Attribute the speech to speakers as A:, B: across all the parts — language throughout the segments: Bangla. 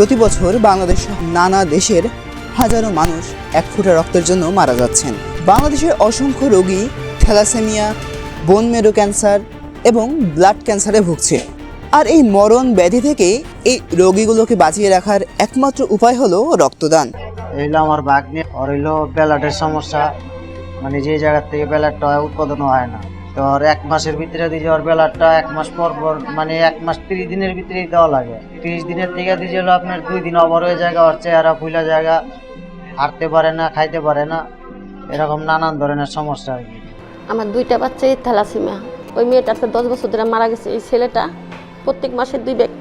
A: প্রতি বছর বাংলাদেশ নানা দেশের হাজারো মানুষ এক ফোঁটা রক্তের জন্য মারা যাচ্ছেন। বাংলাদেশের অসংখ্য রোগী থ্যালাসেমিয়া বোন মেরু ক্যান্সার এবং ব্লাড ক্যান্সারে ভুগছে। আর এই মরণ ব্যাধি থেকে এই রোগীগুলোকে বাঁচিয়ে রাখার একমাত্র উপায় হলো রক্তদান।
B: এইলো আমার ভাগ্নে ওর হইল সমস্যা। মানে যে জায়গার থেকে ব্যালাটটা উৎপাদন হয় না। তো ওর এক মাসের ভিতরে দিয়ে ওর ব্যালাটটা এক মাস পর পর মানে এক মাস তিরিশ দিনের ভিতরেই দেওয়া লাগে। তিরিশ দিনের থেকে দিয়ে হলো আপনার দুই দিন অবর হয়ে জায়গা ওর চেহারা ফুলা জায়গা হাঁটতে পারে না খাইতে পারে না। এরকম নানান ধরনের সমস্যা আর কি।
C: আমার দুইটা বাচ্চাই থ্যালাসিমিয়া ওই মেয়েটার তো দশ বছর ধরে মারা গেছে। এই ছেলেটা প্রত্যেক মাসে দুই ব্যাগ।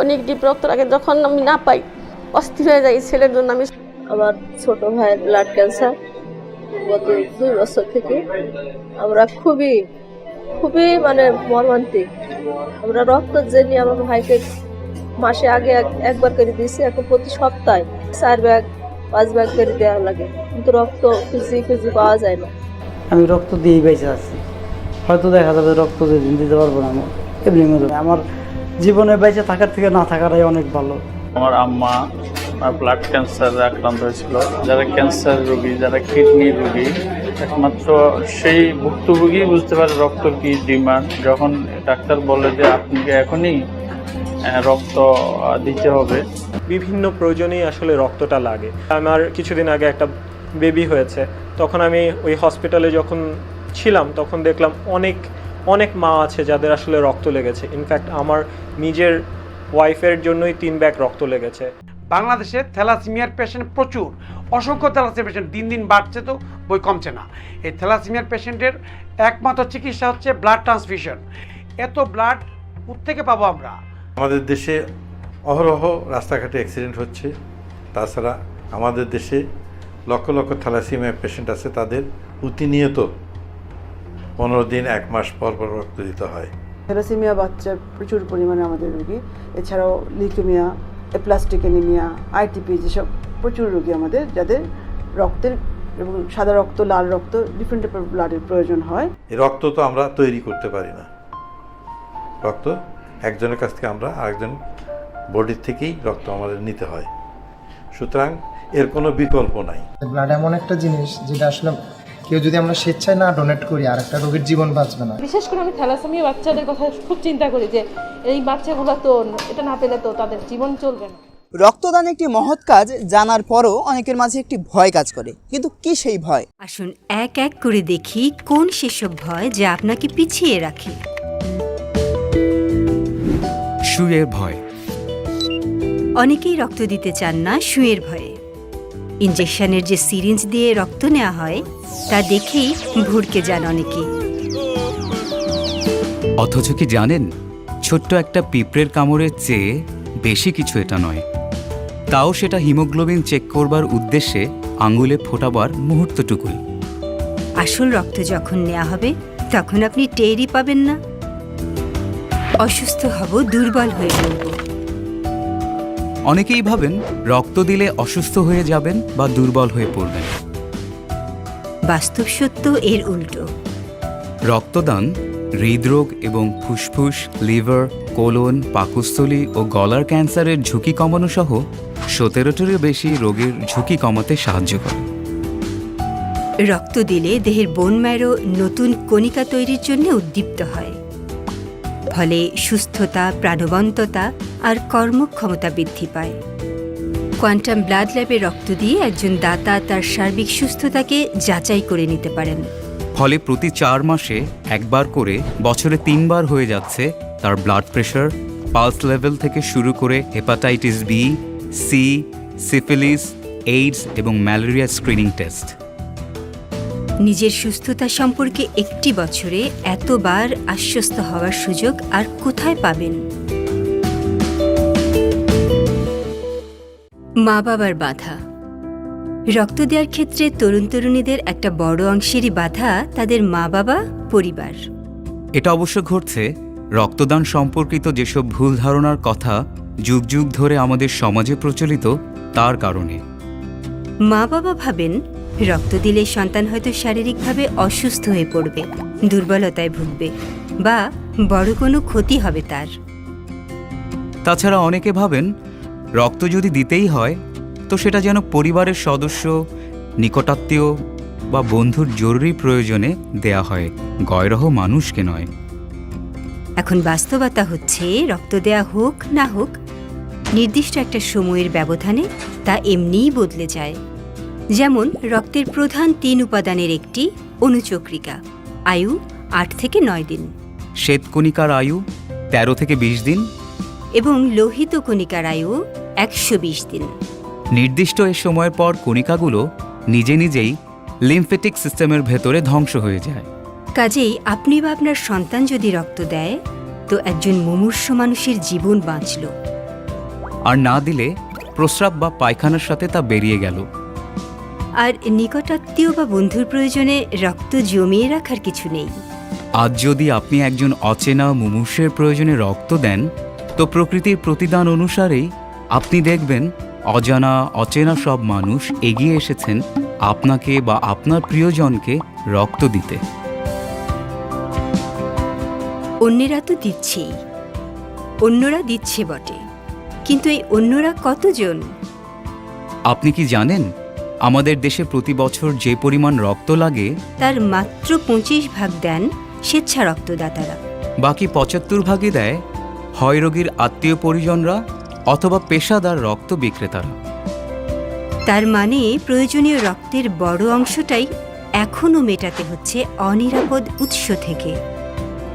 C: অনেক ডিপ রক্ত লাগে যখন আমি না পাই অস্থির হয়ে যাই এই ছেলের জন্য আমি।
D: আমার ছোট ভাইয়ের ব্লাড ক্যান্সার গত দুই বছর থেকে আমরা খুবই খুবই মানে মর্মান্তিক। আমরা রক্ত জেনে আমার ভাইকে মাসে আগে এক- একবার করে দিয়েছি, এখন প্রতি সপ্তাহে চার ব্যাগ, পাঁচ ব্যাগ করে দেওয়া লাগে। কিন্তু রক্ত খুঁজি খুঁজি পাওয়া যায় না।
E: আমি রক্ত দিয়েই বেঁচে আছি। হয়তো দেখা যাবে রক্ত দিতে পারব না, এমনি আমার জীবনে বেঁচে থাকার থেকে না থাকাটাই অনেক ভালো।
F: আমার আম্মা আমার ব্লাড ক্যান্সারে আক্রান্ত হয়েছিল। যারা ক্যান্সার রোগী, যারা কিডনি রোগী, একমাত্র সেই ভুক্তভোগী বুঝতে পারে রক্ত কি ডিমান্ড। যখন ডাক্তার বলে যে আপনাকে এখনই রক্ত দিতে হবে।
G: বিভিন্ন প্রয়োজনেই আসলে রক্তটা লাগে। আমার কিছুদিন আগে একটা বেবি হয়েছে। তখন আমি ওই হসপিটালে যখন ছিলাম, তখন দেখলাম অনেক অনেক মা আছে যাদের আসলে রক্ত লেগেছে। ইনফ্যাক্ট আমার নিজের ওয়াইফের জন্যই তিন ব্যাগ রক্ত লেগেছে।
H: বাংলাদেশে থ্যালাসিমিয়ার পেশেন্ট প্রচুর। অসংখ্য থ্যালাসিমিয়া পেশেন্ট দিন দিন বাড়ছে তো বই কমছে না। এই থ্যালাসিমিয়ার পেশেন্টের একমাত্র চিকিৎসা হচ্ছে ব্লাড ট্রান্সফিউশন এত ব্লাড থেকে পাবো আমরা?
I: আমাদের দেশে অহরহ রাস্তাঘাটে অ্যাক্সিডেন্ট হচ্ছে। তাছাড়া আমাদের দেশে লক্ষ লক্ষ থ্যালাসিমিয়া পেশেন্ট আছে। তাদের প্রতিনিয়ত পনেরো দিন এক মাস পর পর রক্ত দিতে হয়।
J: থ্যালাসেমিয়া বাচ্চা প্রচুর পরিমাণে আমাদের রোগী। এছাড়াও লিউকেমিয়া প্লাস্টিক এনিমিয়া আইটিপি যেসব প্রচুর রোগী আমাদের যাদের রক্তের এবং সাদা রক্ত লাল রক্ত ডিফারেন্ট টাইপের ব্লাডের প্রয়োজন হয়।
I: রক্ত তো আমরা তৈরি করতে পারি না। রক্ত একজনের কাছ থেকে আমরা আরেকজন বডির থেকেই রক্ত আমাদের নিতে হয়। সুতরাং এর কোনো বিকল্প নাই।
K: ব্লাড এমন একটা জিনিস যেটা আসলে কেউ যদি আমরা স্বেচ্ছায় না ডোনেট করি আর একটা রোগীর জীবন বাঁচবে না।
D: বিশেষ করে আমি থ্যালাসেমিয়া বাচ্চাদের কথা খুব চিন্তা করি যে এই বাচ্চাগুলো তো এটা না পেলে তো তাদের জীবন চলবে না।
A: রক্তদান একটি মহৎ কাজ জানার পরও অনেকের মাঝে একটি ভয় কাজ করে। কিন্তু কি সেই ভয়?
L: আসুন এক এক করে দেখি কোন সেসব ভয় যা আপনাকে পিছিয়ে রাখে।
M: শুয়ের ভয়।
L: অনেকেই রক্ত দিতে চান না শুয়ের ভয়ে। ইঞ্জেকশনের যে সিরিঞ্জ দিয়ে রক্ত নেওয়া হয় তা দেখেই ভুরকে যান অনেকে।
M: অথচ কি জানেন ছোট্ট একটা পিঁপড়ের কামড়ের চেয়ে বেশি কিছু এটা নয়। তাও সেটা হিমোগ্লোবিন চেক করবার উদ্দেশ্যে আঙ্গুলে ফোটাবার মুহূর্তটুকুই।
L: আসল রক্ত যখন নেওয়া হবে তখন আপনি টেরই পাবেন না। অসুস্থ হব দুর্বল হয়ে পড়ব।
M: অনেকেই ভাবেন রক্ত দিলে অসুস্থ হয়ে যাবেন বা দুর্বল হয়ে পড়বেন।
L: বাস্তব সত্য এর উল্টো।
M: রক্তদান হৃদরোগ এবং ফুসফুস লিভার কোলন পাকস্থলী ও গলার ক্যান্সারের ঝুঁকি কমানো সহ সতেরোটিরও বেশি রোগের ঝুঁকি কমাতে সাহায্য করে।
L: রক্ত দিলে দেহের বোন ম্যারো নতুন কণিকা তৈরির জন্য উদ্দীপ্ত হয়। ফলে সুস্থতা, প্রাণবন্ততা আর কর্মক্ষমতা বৃদ্ধি পায়। কোয়ান্টাম ব্লাড ল্যাবে রক্ত দিয়ে একজন দাতা তার সার্বিক সুস্থতাকে যাচাই করে নিতে পারেন।
M: ফলে প্রতি চার মাসে একবার করে বছরে তিনবার হয়ে যাচ্ছে তার ব্লাড প্রেশার, পালস লেভেল থেকে শুরু করে hepatitis B, C, syphilis, AIDS এবং ম্যালেরিয়া স্ক্রিনিং টেস্ট।
L: নিজের সুস্থতা সম্পর্কে একটি বছরে এতবার আশ্বস্ত হওয়ার সুযোগ আর কোথায় পাবেন? মা বাবার বাধা। রক্ত দেওয়ার ক্ষেত্রে তরুণ তরুণীদের একটা বড় অংশেরই বাধা তাদের মা বাবা পরিবার।
M: এটা অবশ্য ঘটছে। রক্তদান সম্পর্কিত যেসব ভুল ধারণার কথা যুগ যুগ ধরে আমাদের সমাজে প্রচলিত তার কারণে।
L: মা বাবা ভাবেন রক্ত দিলে সন্তান হয়তো শারীরিকভাবে অসুস্থ হয়ে পড়বে দুর্বলতায় ভুগবে বা বড় কোনো ক্ষতি হবে তার।
M: তাছাড়া অনেকে ভাবেন রক্ত যদি দিতেই হয় তো সেটা যেন পরিবারের সদস্য নিকটাত্মীয় বা বন্ধুর জরুরি প্রয়োজনে দেয়া হয় গয়রহ মানুষকে নয়।
L: এখন বাস্তবতা হচ্ছে রক্ত দেয়া হোক না হোক নির্দিষ্ট একটা সময়ের ব্যবধানে তা এমনিই বদলে যায়। যেমন রক্তের প্রধান তিন উপাদানের একটি অনুচক্রিকা। আয়ু আট থেকে নয় দিন।
M: শ্বেতকণিকার আয়ু তেরো থেকে বিশ দিন।
L: এবং লোহিত কণিকার আয়ু একশো বিশ দিন।
M: নির্দিষ্ট এ সময়ের পর কণিকাগুলো নিজে নিজেই লিম্ফেটিক সিস্টেমের ভেতরে ধ্বংস হয়ে যায়।
L: কাজেই আপনি বা আপনার সন্তান যদি রক্ত দেয় তো একজন মুমূর্ষ মানুষের জীবন বাঁচল।
M: আর না দিলে প্রস্রাব বা পায়খানার সাথে তা বেরিয়ে গেল।
L: আর নিকটাত্মীয় বা বন্ধুর প্রয়োজনে রক্ত জমিয়ে রাখার কিছু নেই।
M: আজ যদি আপনি একজন অচেনা মুমূর্ষের প্রয়োজনে রক্ত দেন তো প্রকৃতির প্রতিদান অনুসারেই আপনি দেখবেন অজানা অচেনা সব মানুষ এগিয়ে এসেছেন আপনাকে বা আপনার প্রিয়জনকে রক্ত দিতে।
L: অন্যেরা তো দিচ্ছেই অন্যরা দিচ্ছে বটে কিন্তু এই অন্যরা কতজন?
M: আপনি কি জানেন? আমাদের দেশে প্রতি বছর যে পরিমাণ রক্ত লাগে
L: তার মাত্র পঁচিশ ভাগ দেন স্বেচ্ছা রক্তদাতারা।
M: বাকি পঁচাত্তর ভাগই দেয় হয় রোগীর আত্মীয় পরিজনরা অথবা পেশাদার রক্ত বিক্রেতারা।
L: তার মানে প্রয়োজনীয় রক্তের বড় অংশটাই এখনও মেটাতে হচ্ছে অনিরাপদ উৎস থেকে।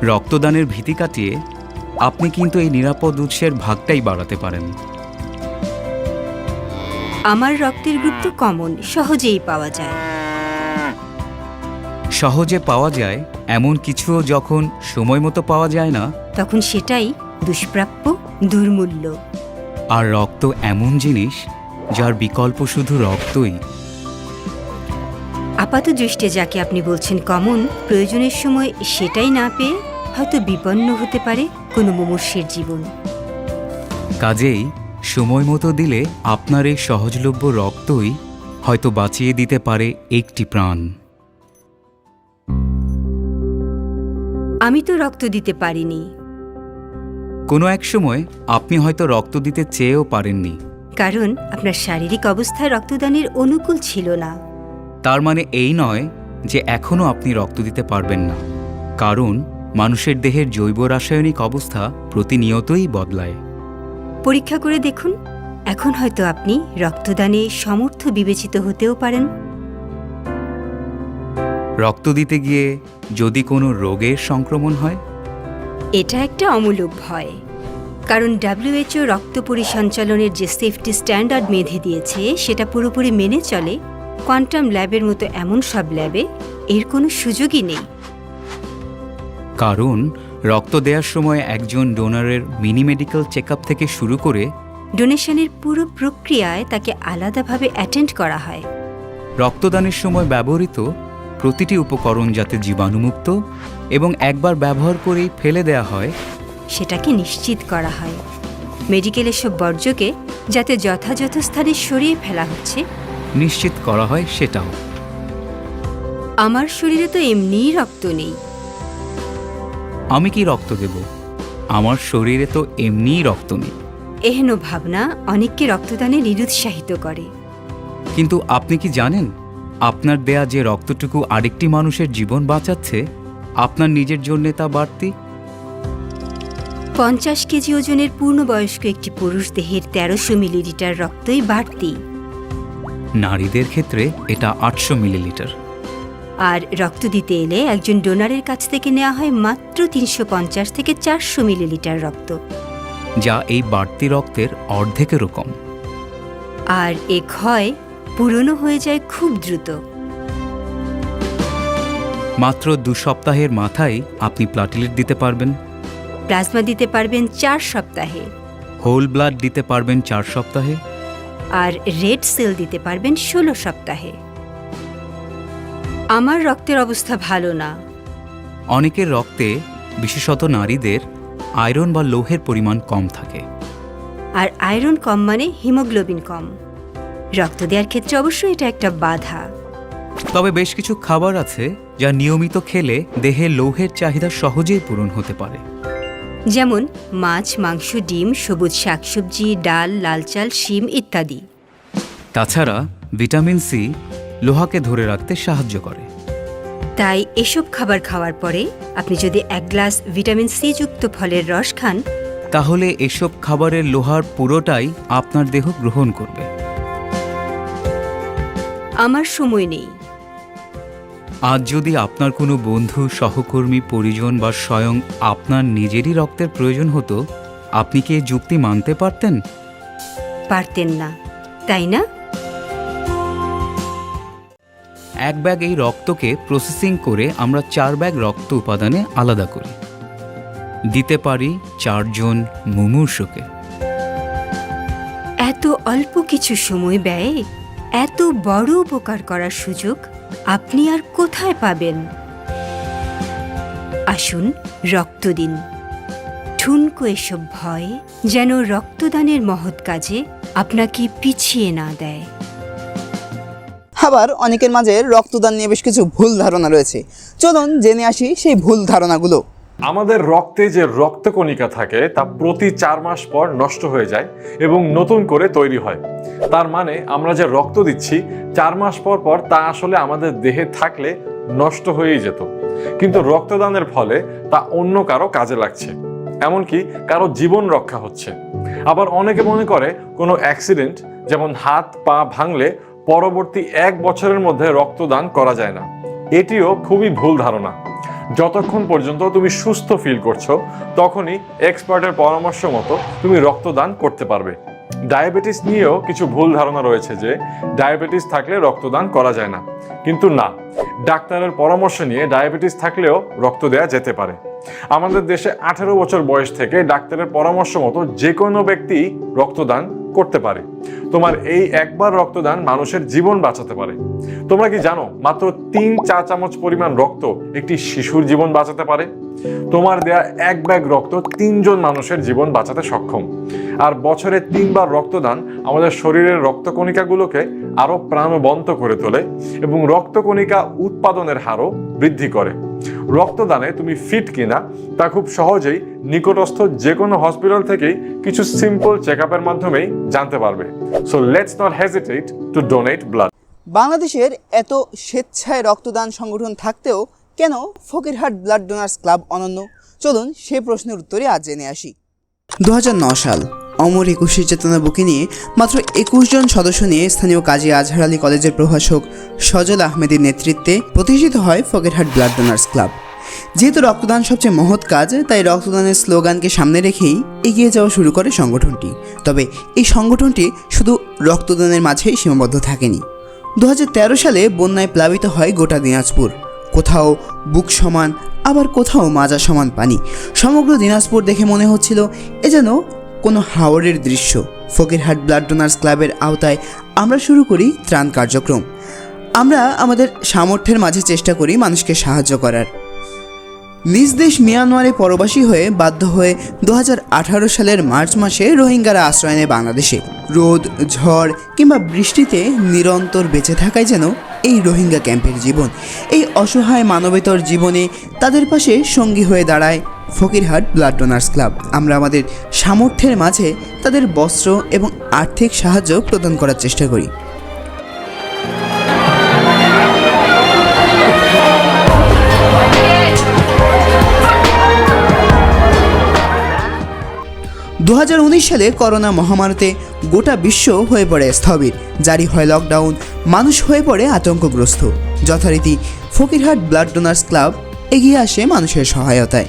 M: রক্তদানের ভীতি কাটিয়ে আপনি কিন্তু এই নিরাপদ উৎসের ভাগটাই বাড়াতে পারেন।
L: আমার রক্তের গ্রুপ তো কমন সহজেই পাওয়া যায়।
M: সহজে পাওয়া যায় এমন কিছুও যখন সময় মতো পাওয়া যায় না।
L: তখন সেটাই দুষ্প্রাপ্য দুর্মূল্য।
M: আর রক্ত এমন জিনিস যার বিকল্প শুধু রক্তই।
L: আপাত দৃষ্টে যাকে আপনি বলছেন কমন প্রয়োজনের সময় সেটাই না পেয়ে হয়তো বিপন্ন হতে পারে কোনো মুমূর্ষের জীবন।
M: কাজেই সময় মতো দিলে আপনার এই সহজলভ্য রক্তই হয়তো বাঁচিয়ে দিতে পারে একটি প্রাণ।
L: আমি তো রক্ত দিতে পারিনি।
M: কোনো এক সময় আপনি হয়তো রক্ত দিতে চেয়েও পারেননি।
L: কারণ আপনার শারীরিক অবস্থা রক্তদানের অনুকূল ছিল না।
M: তার মানে এই নয় যে এখনও আপনি রক্ত দিতে পারবেন না। কারণ মানুষের দেহের জৈব রাসায়নিক অবস্থা প্রতিনিয়তই বদলায়।
L: পরীক্ষা করে দেখুন। এখন হয়তো আপনি রক্তদানে সমর্থ বিবেচিত হতেও পারেন।
M: রক্ত দিতে গিয়ে যদি কোনো রোগের সংক্রমণ হয়?
L: এটা একটা অমূলক ভয়। কারণ ডাব্লিউএইচও রক্ত পরিসঞ্চালনের যে সেফটি স্ট্যান্ডার্ড মেধে দিয়েছে সেটা পুরোপুরি মেনে চলে। কোয়ান্টাম ল্যাবের মতো এমন সব ল্যাবে এর কোনো সুযোগই নেই।
M: কারণ রক্ত দেওয়ার সময় একজন ডোনারের মিনি মেডিকেল চেক থেকে শুরু করে
L: ডোনেশনের পুরো প্রক্রিয়ায় তাকে আলাদাভাবে অ্যাটেন্ড করা হয়।
M: রক্তদানের সময় ব্যবহৃত প্রতিটি উপকরণ যাতে জীবাণুমুক্ত এবং একবার ব্যবহার করেই ফেলে দেয়া হয়।
L: সেটাকে নিশ্চিত করা হয়। মেডিকেলের সব বর্জ্যকে যাতে যথাযথ স্থানে সরিয়ে ফেলা হচ্ছে।
M: নিশ্চিত করা হয় সেটাও।
L: আমার শরীরে তো এমনিই রক্ত নেই।
M: আমি কি রক্ত দেব? আমার শরীরে তো এমনিই রক্ত নেই।
L: এহেন ভাবনা অনেককে রক্তদানে নিরুৎসাহিত করে।
M: কিন্তু আপনি কি জানেন আপনার দেয়া যে রক্তটুকু আরেকটি মানুষের জীবন বাঁচাচ্ছে আপনার নিজের জন্যে তা বাড়তি?
L: পঞ্চাশ কেজি ওজনের পূর্ণবয়স্ক একটি পুরুষ দেহের তেরোশো মিলিলিটার রক্তই বাড়তি।
M: নারীদের ক্ষেত্রে এটা আটশো মিলিলিটার।
L: আর রক্ত দিতে এলে একজন ডোনারের কাছ থেকে নেওয়া হয় মাত্র তিনশো পঞ্চাশ থেকে চারশো মিলিলিটার রক্ত।
M: যা এই বাড়তি রক্তের অর্ধেকেরও কম
L: আর এ ক্ষয় পুরনো হয়ে যায় খুব দ্রুত।
M: মাত্র দু সপ্তাহের মাথায় আপনি প্লাটিলেট দিতে পারবেন।
L: প্লাজমা দিতে পারবেন চার সপ্তাহে।
M: হোল ব্লাড দিতে পারবেন চার সপ্তাহে।
L: আর রেড সেল দিতে পারবেন ষোলো সপ্তাহে। আমার রক্তের অবস্থা ভালো না।
M: অনেকের রক্তে বিশেষত নারীদের আয়রন বা লোহের পরিমাণ কম থাকে।
L: আর আয়রন কম মানে হিমোগ্লোবিন কম। রক্ত দেওয়ার ক্ষেত্রে অবশ্যই এটা একটা বাধা।
M: তবে বেশ কিছু খাবার আছে যা নিয়মিত খেলে দেহে লৌহের চাহিদা সহজেই পূরণ হতে পারে।
L: যেমন মাছ মাংস ডিম সবুজ শাকসবজি ডাল লাল চাল শিম ইত্যাদি।
M: তাছাড়া ভিটামিন সি লোহাকে ধরে রাখতে সাহায্য করে।
L: তাই এসব খাবার খাওয়ার পরে আপনি যদি এক গ্লাস ভিটামিন সি যুক্ত ফলের রস খান
M: তাহলে এসব খাবারের লোহার পুরোটাই আপনার দেহ গ্রহণ করবে।
L: আমার সময় নেই।
M: আজ যদি আপনার কোনো বন্ধু সহকর্মী পরিজন বা স্বয়ং আপনার নিজেরই রক্তের প্রয়োজন হতো আপনি কি যুক্তি মানতে পারতেন?
L: পারতেন না তাই না?
M: এক ব্যাগ এই রক্তকে প্রসেসিং করে আমরা চার ব্যাগ রক্ত উপাদানে আলাদা করি। দিতে পারি চারজন মুমূর্ষকে।
L: এত অল্প কিছু সময় ব্যয়ে এত বড় উপকার করার সুযোগ আপনি আর কোথায় পাবেন? আসুন রক্ত দিন। ঠুনকো এসব ভয় যেন রক্তদানের মহৎ কাজে আপনাকে পিছিয়ে না দেয়।
A: আবার অনেকের মাঝে রক্তদান নিয়ে বেশ কিছু ভুল ধারণা রয়েছে। চলুন জেনে আসি সেই ভুল ধারণাগুলো।
N: আমাদের রক্তে যে রক্তকণিকা থাকে, তা প্রতি চার মাস পর নষ্ট হয়ে যায় এবং নতুন করে তৈরি হয়। তার মানে আমরা যে রক্ত দিচ্ছি, চার মাস পর পর তা আসলে আমাদের দেহে থাকলে নষ্ট হয়েই যেত। কিন্তু রক্তদানের ফলে তা অন্য কারও কাজে লাগছে। এমনকি কারও জীবন রক্ষা হচ্ছে। আবার অনেকে মনে করে কোনো অ্যাক্সিডেন্ট, যেমন হাত, পা ভাঙলে পরবর্তী এক বছরের মধ্যে রক্তদান করা যায় না। এটিও খুবই ভুল ধারণা। যতক্ষণ পর্যন্ত তুমি সুস্থ ফিল করছ, তখনই এক্সপার্টের পরামর্শ মতো তুমি রক্তদান করতে পারবে। ডায়াবেটিস নিয়েও কিছু ভুল ধারণা রয়েছে যে, ডায়াবেটিস থাকলে রক্তদান করা যায় না। কিন্তু না, ডাক্তারের পরামর্শ নিয়ে ডায়াবেটিস থাকলেও রক্ত দেওয়া যেতে পারে। আমাদের দেশে আঠেরো বছর বয়স থেকে ডাক্তারের পরামর্শ মতো যে কোনো ব্যক্তি রক্তদান করতে পারে। তোমার এই একবার রক্তদান মানুষের জীবন বাঁচাতে পারে। তোমরা কি জানো, মাত্র তিন চা চামচ পরিমাণ রক্ত একটি শিশুর জীবন বাঁচাতে পারে? তোমার দেয়া এক ব্যাগ রক্ত তিনজন মানুষের জীবন বাঁচাতে সক্ষম। আর বছরে তিনবার রক্তদান আমাদের শরীরের রক্তকণিকাগুলোকে আরও প্রাণবন্ত করে তোলে এবং রক্তকণিকা উৎপাদনের হারও বৃদ্ধি করে। রক্তদানে তুমি ফিট কিনা তা খুব সহজেই নিকটস্থ যে কোনো হসপিটাল থেকেই কিছু সিম্পল চেক আপের মাধ্যমেই জানতে পারবে। So let's not hesitate to donate blood
A: বাংলাদেশের এত স্বেচ্ছায় রক্তদান সংগঠন থাকতেও কেন ফকিরহাট ব্লাড ডোনার্স ক্লাব অনন্য? চলুন সে প্রশ্নের উত্তরে আজ জেনে আসি। দু সাল অমর একুশের চেতনা বুকে নিয়ে মাত্র একুশ জন সদস্য নিয়ে স্থানীয় কাজী আজহার আলী কলেজের প্রভাষক সজল আহমেদের নেতৃত্বে প্রতিষ্ঠিত হয় ফকিরহাট ব্লাড ডোনার্স ক্লাব। যেহেতু রক্তদান সবচেয়ে মহৎ কাজ, তাই রক্তদানের স্লোগানকে সামনে রেখেই এগিয়ে যাওয়া শুরু করে সংগঠনটি। তবে এই সংগঠনটি শুধু রক্তদানের মাঝেই সীমাবদ্ধ থাকেনি। দু হাজার তেরো সালে বন্যায় প্লাবিত হয় গোটা দিনাজপুর। কোথাও বুক সমান, আবার কোথাও মাজা সমান পানি। সমগ্র দিনাজপুর দেখে মনে হচ্ছিল এ যেন কোনো হাওড়ের দৃশ্য। ফকিরহাট ব্লাড ডোনার্স ক্লাবের আওতায় আমরা শুরু করি ত্রাণ কার্যক্রম। আমরা আমাদের সামর্থ্যের মাঝে চেষ্টা করি মানুষকে সাহায্য করার। নিজ দেশ মিয়ানমারে পরবাসী হয়ে বাধ্য হয়ে দু হাজার আঠারো সালের মার্চ মাসে রোহিঙ্গারা আশ্রয় নেয় বাংলাদেশে। রোদ, ঝড় কিংবা বৃষ্টিতে নিরন্তর বেঁচে থাকায় যেন এই রোহিঙ্গা ক্যাম্পের জীবন। এই অসহায় মানবেতর জীবনে তাদের পাশে সঙ্গী হয়ে দাঁড়ায় ফকিরহাট ব্লাড ডোনার্স ক্লাব। আমরা আমাদের সামর্থ্যের মাঝে তাদের বস্ত্র এবং আর্থিক সাহায্য প্রদান করার চেষ্টা করি। দু হাজার উনিশ সালে করোনা মহামারীতে গোটা বিশ্ব হয়ে পড়ে স্থবির। জারি হয় লকডাউন, মানুষ হয়ে পড়ে আতঙ্কগ্রস্ত। যথারীতি ফকিরহাট ব্লাড ডোনার্স ক্লাব এগিয়ে আসে মানুষের সহায়তায়।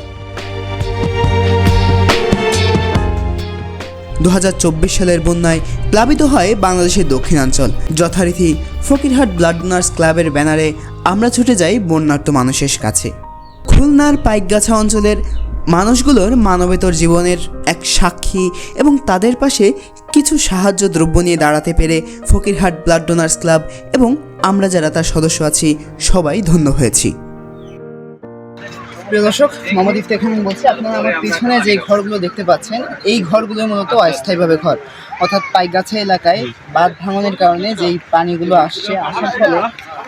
A: দু হাজার চব্বিশ সালের বন্যায় প্লাবিত হয় বাংলাদেশের দক্ষিণাঞ্চল। যথারীতি ফকিরহাট ব্লাড ডোনার্স ক্লাবের ব্যানারে আমরা ছুটে যাই বন্যার্ত মানুষের কাছে। খুলনার পাইকগাছা অঞ্চলের মানুষগুলোর মানবেতর জীবনের এক সাক্ষী এবং তাদের পাশে কিছু সাহায্য দ্রব্য নিয়ে দাঁড়াতে পেরে ফকিরহাট ব্লাড ডোনার্স ক্লাব এবং আমরা যারা তার সদস্য আছি, সবাই ধন্য হয়েছি। প্রিয় দর্শক, মোহাম্মদ ইফতেক খান বলছি, আপনারা আমার পিছনে যে ঘরগুলো দেখতে পাচ্ছেন, এই ঘরগুলো মূলত অস্থায়ীভাবে ঘর। অর্থাৎ পাইগাছা এলাকায় বাঁধ ভাঙনের কারণে যেই পানিগুলো আসছে, আসার ফলে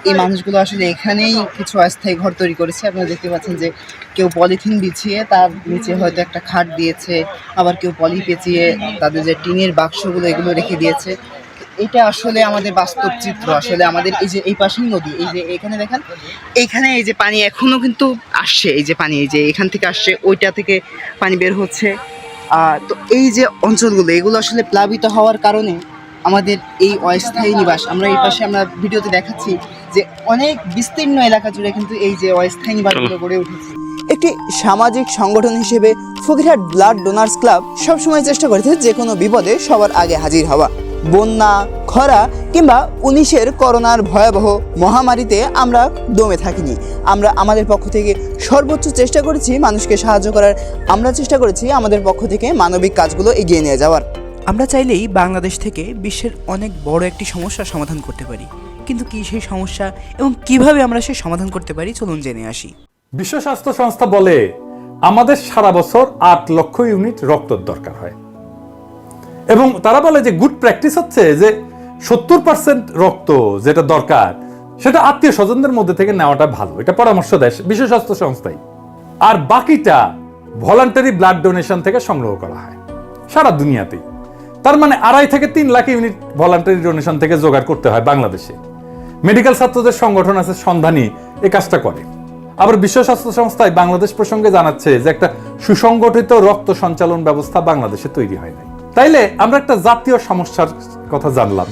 A: এই মানুষগুলো আসলে এখানেই কিছু অস্থায়ী ঘর তৈরি করেছে। আপনারা দেখতে পাচ্ছেন যে কেউ পলিথিন বিছিয়ে তার নিচে হয়তো একটা খাট দিয়েছে, আবার কেউ পলি পেঁচিয়ে তাদের যে টিনের বাক্সগুলো এগুলো রেখে দিয়েছে। এটা আসলে আমাদের বাস্তব চিত্র, আসলে আমাদের এই যে এই পাশেই নদী, এই যে এখানে দেখেন, এইখানে এই যে পানি এখনও কিন্তু আসছে, এই যে পানি, এই যে এখান থেকে আসছে, ওইটা থেকে পানি বের হচ্ছে। তো এই যে অঞ্চলগুলো, এগুলো আসলে প্লাবিত হওয়ার কারণে আমাদের এই অস্থায়ী নিবাস, আমরা এই পাশে আমরা ভিডিওতে দেখাচ্ছি যে অনেক বিস্তীর্ণ এলাকা জুড়ে কিন্তু এই যে অস্থায়ী নিবাসগুলো গড়ে উঠেছে। একটি সামাজিক সংগঠন হিসেবে ফকিরহাট ব্লাড ডোনার্স ক্লাব সবসময় চেষ্টা করেছে যে কোনো বিপদে সবার আগে হাজির হওয়া। বন্যা খরা কিংবা উনিশের করোনার ভয়াবহ মহামারীতে আমরা দমে থাকিনি। আমরা আমাদের পক্ষ থেকে সর্বোচ্চ চেষ্টা করেছি মানুষকে সাহায্য করার। আমরা চেষ্টা করেছি আমাদের পক্ষ থেকে মানবিক কাজগুলো এগিয়ে নিয়ে যাওয়ার। আমরা চাইলেই বাংলাদেশ থেকে বিশ্বের অনেক বড় একটি সমস্যার সমাধান করতে পারি। কিন্তু কি সেই সমস্যা এবং কীভাবে আমরা সেই সমাধান করতে পারি চলুন জেনে আসি।
O: বিশ্ব স্বাস্থ্য সংস্থা বলে আমাদের সারা বছর আট লক্ষ ইউনিট রক্তর দরকার হয়। এবং তারা বলে যে গুড প্র্যাকটিস হচ্ছে যে সত্তর পার্সেন্ট রক্ত যেটা দরকার, সেটা আত্মীয় স্বজনদের মধ্যে থেকে নেওয়াটা ভালো। এটা পরামর্শ দেয় বিশ্ব স্বাস্থ্য সংস্থাই। আর বাকিটা ভলান্টারি ব্লাড ডোনেশন থেকে সংগ্রহ করা হয় সারা দুনিয়াতেই। তার মানে আড়াই থেকে তিন লাখ ইউনিট ভলান্টারি ডোনেশন থেকে জোগাড় করতে হয় বাংলাদেশে। মেডিকেল ছাত্রদের সংগঠন আছে সন্ধানী, এ কাজটা করে। আবার বিশ্ব স্বাস্থ্য সংস্থায় বাংলাদেশ প্রসঙ্গে জানাচ্ছে যে একটা সুসংগঠিত রক্ত সঞ্চালন ব্যবস্থা বাংলাদেশে তৈরি হয় নাই। তাইলে আমরা একটা জাতীয় সমস্যার কথা জানলাম।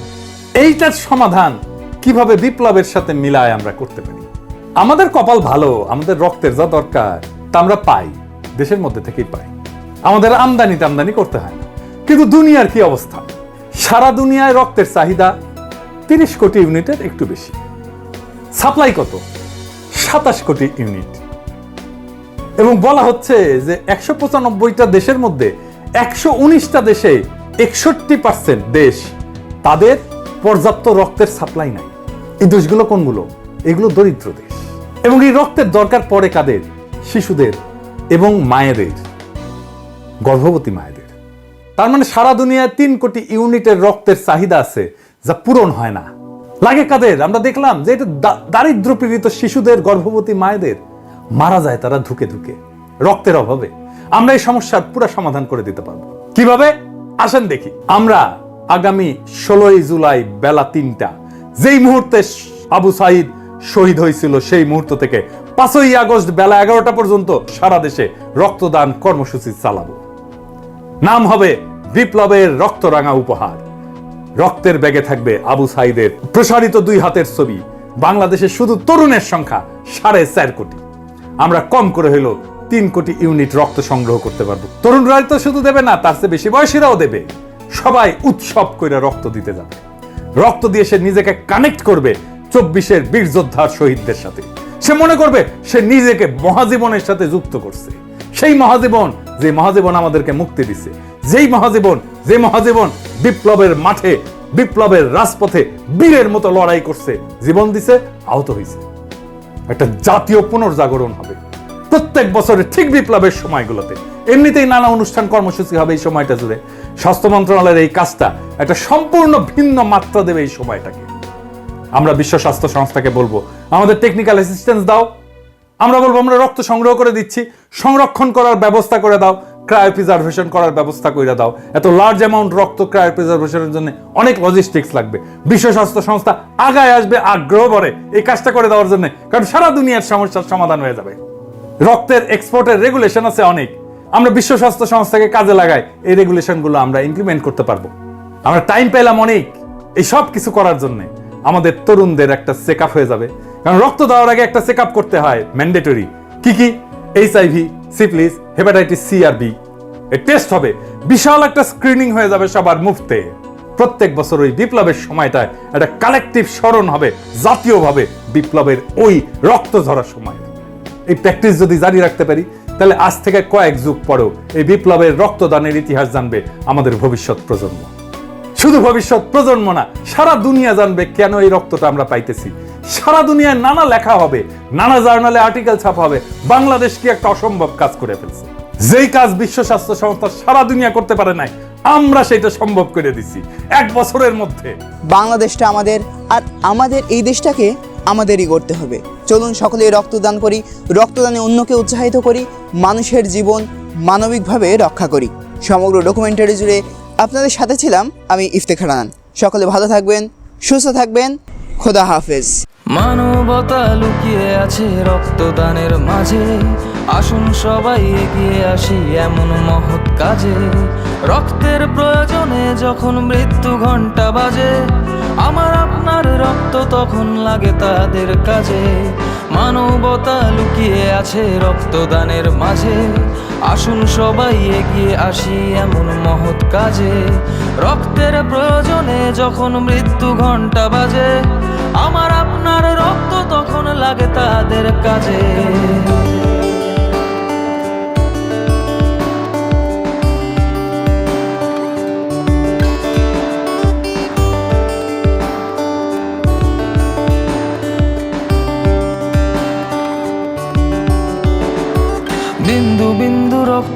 O: এইটার সমাধান কীভাবে বিপ্লবের সাথে মিলায় আমরা করতে পারি? আমাদের কপাল ভালো, আমাদের রক্তের যা দরকার, তা আমরা পাই, দেশের মধ্যে থেকেই পাই। আমাদের আমদানি টামদানি করতে হয় না। কিন্তু দুনিয়ার কি অবস্থা? সারা দুনিয়ায় রক্তের চাহিদা তিরিশ কোটি ইউনিটের একটু বেশি। সাপ্লাই কত? সাতাশ কোটি ইউনিট। এবং বলা হচ্ছে যে একশো পঁচানব্বইটা দেশের মধ্যে একশো উনিশটা দেশে একষট্টি পার্সেন্ট দেশ তাদের পর্যাপ্ত রক্তের সাপ্লাই নাই। এই দেশগুলো কোনগুলো? এগুলো দরিদ্র দেশ। এবং এই রক্তের দরকার পড়ে কাদের? শিশুদের এবং মায়েদের, গর্ভবতী মায়েদের। তার মানে সারা দুনিয়ায় তিন কোটি ইউনিটের রক্তের চাহিদা আছে যা পূরণ হয় না। লাগে কাদের? আমরা দেখলাম যে এটা দারিদ্র পীড়িত শিশুদের, গর্ভবতী মায়েদের মারা যায় তারা ধুকে ধুকে। রক্তের অভাবে। আমরা এই সমস্যার পুরো সমাধান করে দিতে পারব। কীভাবে? আসেন দেখি। আমরা আগামী ষোলোই জুলাই বেলা তিনটা, যেই মুহূর্তে আবু সাইদ শহীদ হয়েছিল, সেই মুহূর্ত থেকে পাঁচই আগস্ট বেলা এগারোটা পর্যন্ত সারা দেশে রক্তদান কর্মসূচি চালাবো। নাম হবে বিপ্লবের রক্তরাঙা উপহার। রক্তের ব্যাগে থাকবে আবু সাইদের প্রসারিত দুই হাতের ছবি। বাংলাদেশে শুধু তরুণের সংখ্যা সাড়ে চার কোটি। আমরা কম করে হলো তিন কোটি ইউনিট রক্ত সংগ্রহ করতে পারব। তরুণরাই তো শুধু দেবে না, তার চেয়ে বেশি বয়সীরাও দেবে। সবাই উৎসব করে রক্ত দিতে যাবে। রক্ত দিয়ে সে নিজেকে কানেক্ট করবে চব্বিশের বীর যোদ্ধার শহীদদের সাথে। সে মনে করবে সে নিজেকে মহাজীবনের সাথে যুক্ত করছে। সেই মহাজীবন, যে মহাজীবন আমাদেরকে মুক্তি দিছে। যেই মহাজীবন, যে মহাজীবন বিপ্লবের মাঠে, বিপ্লবের রাজপথে বীরের মতো লড়াই করছে। জীবন দিছে, আহত হয়েছে একটা জাতীয় পুনর্জাগরণ হবে। প্রত্যেক বছরের ঠিক বিপ্লবের সময়গুলোতে। এমনিতেই নানা অনুষ্ঠান কর্মসূচি হবে এই সময়টা জুড়ে। স্বাস্থ্য মন্ত্রণালয়ের এই কাজটা একটা সম্পূর্ণ ভিন্ন মাত্রা দেবে এই সময়টাকে। আমরা বিশ্ব স্বাস্থ্য সংস্থাকে বলব, আমাদের টেকনিক্যাল অ্যাসিস্ট্যান্স দাও। আমরা বলব, আমরা রক্ত সংগ্রহ করে দিচ্ছি। সংরক্ষণ করার ব্যবস্থা করে দাও। ক্রায়ো প্রিজার্ভেশন করার ব্যবস্থা করে দাও। এত লার্জ অ্যামাউন্ট রক্ত ক্রায়ো প্রিজার্ভেশনের জন্য অনেক লজিস্টিক্স লাগবে। বিশ্ব স্বাস্থ্য সংস্থা আগায় আসবে, আগ্রহ ভরে এই কাজটা করে দেওয়ার জন্য। কারণ সারা দুনিয়ার সমস্যার সমাধান হয়ে যাবে। রক্তের এক্সপোর্টের রেগুলেশন আছে অনেক। আমরা বিশ্ব স্বাস্থ্য সংস্থাকে কাজে লাগাই, এই রেগুলেশনগুলো আমরা ইমপ্লিমেন্ট করতে পারব। আমরা টাইম পেলাম অনেক, এই সব কিছু করার জন্য। আমাদের তরুণদের একটা চেক হয়ে যাবে। কারণ রক্ত দেওয়ার আগে একটা চেক করতে হয় ম্যান্ডেটরি কি কি? H IV syphilis hepatitis C আর বি এর টেস্ট হবে। বিশাল একটা স্ক্রিনিং হয়ে যাবে সবার মুফতে প্রত্যেক বছর ওই বিপ্লবের সময়টায় একটা কালেকটিভ স্মরণ হবে, জাতীয়ভাবে বিপ্লবের ওই রক্ত ধরার সময়। এই প্র্যাকটিস যদি জারি রাখতে পারি, তাহলে আজ থেকে কয়েক যুগ পরেও এই বিপ্লবের রক্তদানের ইতিহাস জানবে আমাদের ভবিষ্যৎ প্রজন্ম। শুধু ভবিষ্যৎ প্রজন্ম না, সারা দুনিয়া জানবে কেন এই রক্তটা আমরা পাইতেছি। সারা দুনিয়ায় নানা লেখা হবে, নানা জার্নালে আর্টিকেল ছাপা হবে, বাংলাদেশ কি একটা অসম্ভব কাজ করে ফেলছে। যেই কাজ বিশ্ব স্বাস্থ্য সংস্থা সারা দুনিয়া করতে পারে নাই, আমরা সেটা সম্ভব করে দিছি, এক বছরের মধ্যে।
A: বাংলাদেশটা আমাদের আর আমাদের এই দেশটাকে আমাদেরই করতে হবে। চলুন সকলে রক্তদান করি, রক্তদানে অন্যকে উৎসাহিত করি, মানুষের জীবন মানবিকভাবে রক্ষা করি। সমগ্র ডকুমেন্টারি জুড়ে আপনাদের সাথে ছিলাম আমি ইফতেখার সকলে ভালো থাকবেন, সুস্থ থাকবেন, খোদা হাফেজ।
P: মানবতা লুকিয়ে আছে রক্তদানের মাঝে। আসুন সবাই এগিয়ে আসি এমন মহৎ কাজে। রক্তের প্রয়োজনে যখন মৃত্যু ঘণ্টা বাজে, আমার আপনার রক্ত তখন লাগে তাদের কাজে। মানবতা লুকিয়ে আছে রক্তদানের মাঝে। আসুন সবাই এগিয়ে আসি এমন মহৎ কাজে। রক্তের প্রয়োজনে যখন মৃত্যু ঘণ্টা বাজে, আমার আপনার রক্ত তখন লাগে তাদের কাজে।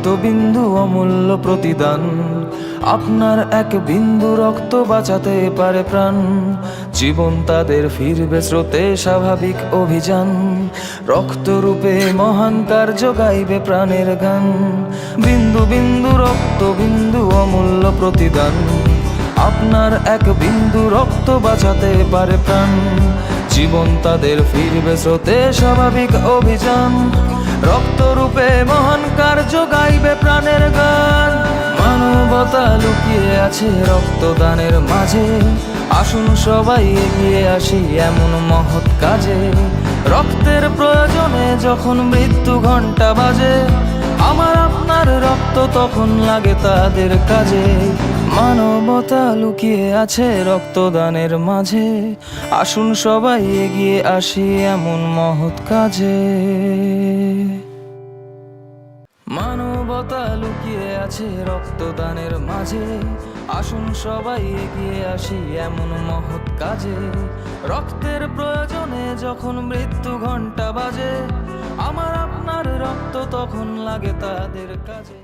P: রক্ত বিন্দু অমূল্য প্রতিদান। আপনার এক বিন্দু রক্ত বাঁচাতে পারে প্রাণ। জীবন তাদের ফিরবে স্রোতে স্বাভাবিক অভিযান। রক্তরূপে মহান কার্য গাইবে প্রাণের গান। বিন্দু বিন্দু রক্ত বিন্দু অমূল্য প্রতিদান। আপনার এক বিন্দু রক্ত বাঁচাতে পারে প্রাণ। জীবন তাদের ফিরবে স্রোতে স্বাভাবিক অভিযান। রক্তরূপে মহান কার্য গাইবে প্রাণের গান। মানবতা লুকিয়ে আছে রক্তদানের মাঝে। আসুন সবাই এগিয়ে আসি এমন মহৎ কাজে। রক্তের প্রয়োজনে যখন মৃত্যু ঘণ্টা বাজে, আমার আপনার রক্ত তখন লাগে তাদের কাজে। মানবতা লুকিয়ে আছে রক্তদানের মাঝে। আসুন সবাই এগিয়ে আসি এমন মহৎ কাজে। মানবতা লুকিয়ে আছে রক্তদানের মাঝে। আসুন সবাই এগিয়ে আসি এমন মহৎ কাজে। রক্তের প্রয়োজনে যখন মৃত্যু ঘণ্টা বাজে, আমার আপনার রক্ত তখন লাগে তাদের কাজে।